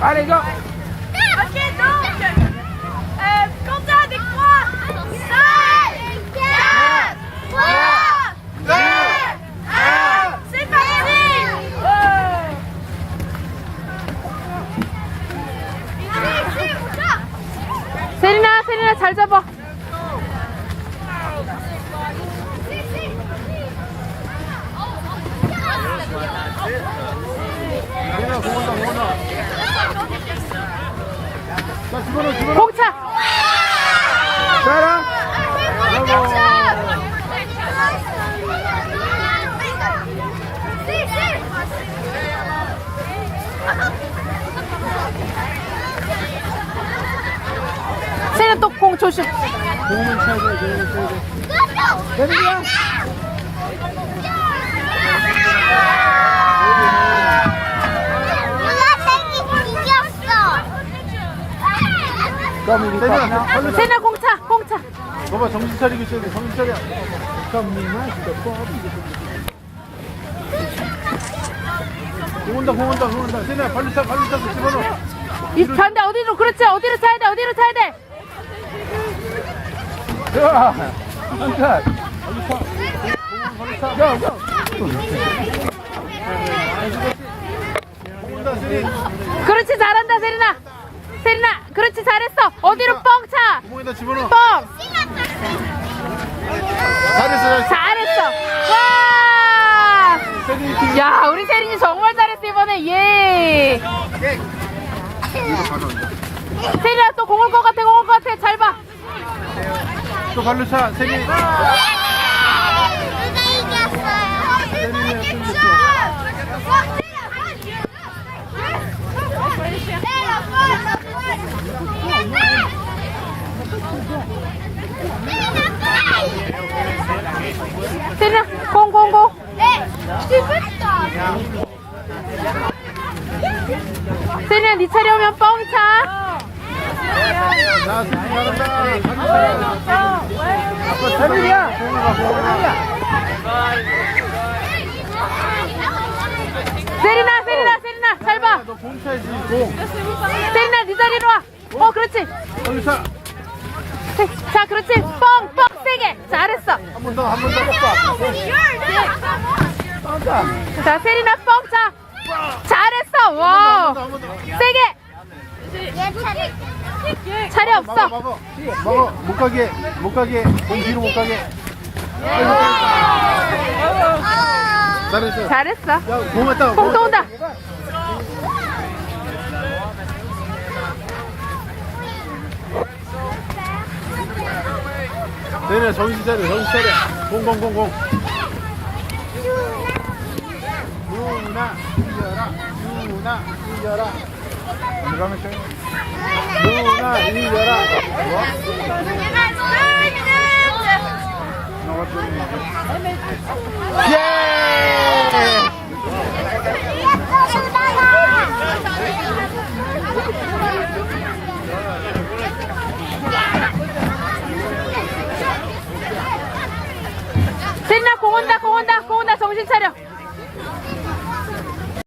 Allez, go Ok, donc, euh, comptez avec moi. 5, 4, 3, 2, 1. C'est parti. Ici, ici, regarde. 세린아, 세린아 잘 잡아. 세린아, 공 온다, 공 온다. 자, 집어넣어, 집어넣어. 공차. 자랑. 세린아 또공 조심. 공은 쳐야 돼, 공은 돼. 세린이야. 차. 세린아 공차, 공차. 봐봐, 정신 차리고 있어야 돼, 정신 차려. 잠깐만, 진짜 공 온다, 공 온다, 공 온다. 세린아, 빨리 차, 빨리 차서 집어넣어. 이 반대 어디로 그렇지 어디로 차야 돼 어디로 차야 돼. 자, 한 칸. 차. 차. 야, 야. 공 온다, 세린. 그렇지 잘한다 세린아. 세린아 그렇지 잘했어. 어디로 뻥 차. 구멍에다 집어넣어. 뻥. 잘했어, 잘했어. 잘했어. 와. 세린이 팀. 야 우리 세린이 정말 잘했어 이번에 예. 세린아 또 공올 것 같아 공올 것 같아 잘 봐. 또 발로 차, 세린. 세린아 공공공. 세린아 네 차례 오면 뻥 차. 자, 잘한다. 공을 봐. 세린아 세린아 세린아 잘 봐. 너 공 차야지, 공. 세린아 네 자리로 와. 어 그렇지. 자 그렇지. 뻥 뻥 세게. 잘했어. 한 번 더, 한 번더 봐. 다자 세린아 뻥 차. 잘했어. 와. 세게. 차례 막아, 없어. 막아. 막아. 못 가게, 못 가게. 공 뒤로 못 가게. 잘했어. 잘했어. 야, 공 왔다. 공또 온다. 네네, 정신 차려, 정신 차려. 공, 공, 공, 공. 누나, 이겨라. 누나, 이겨라. 누나, 이겨라. 뭐? 나왔더니. conta, conta, conta, somos gente serio.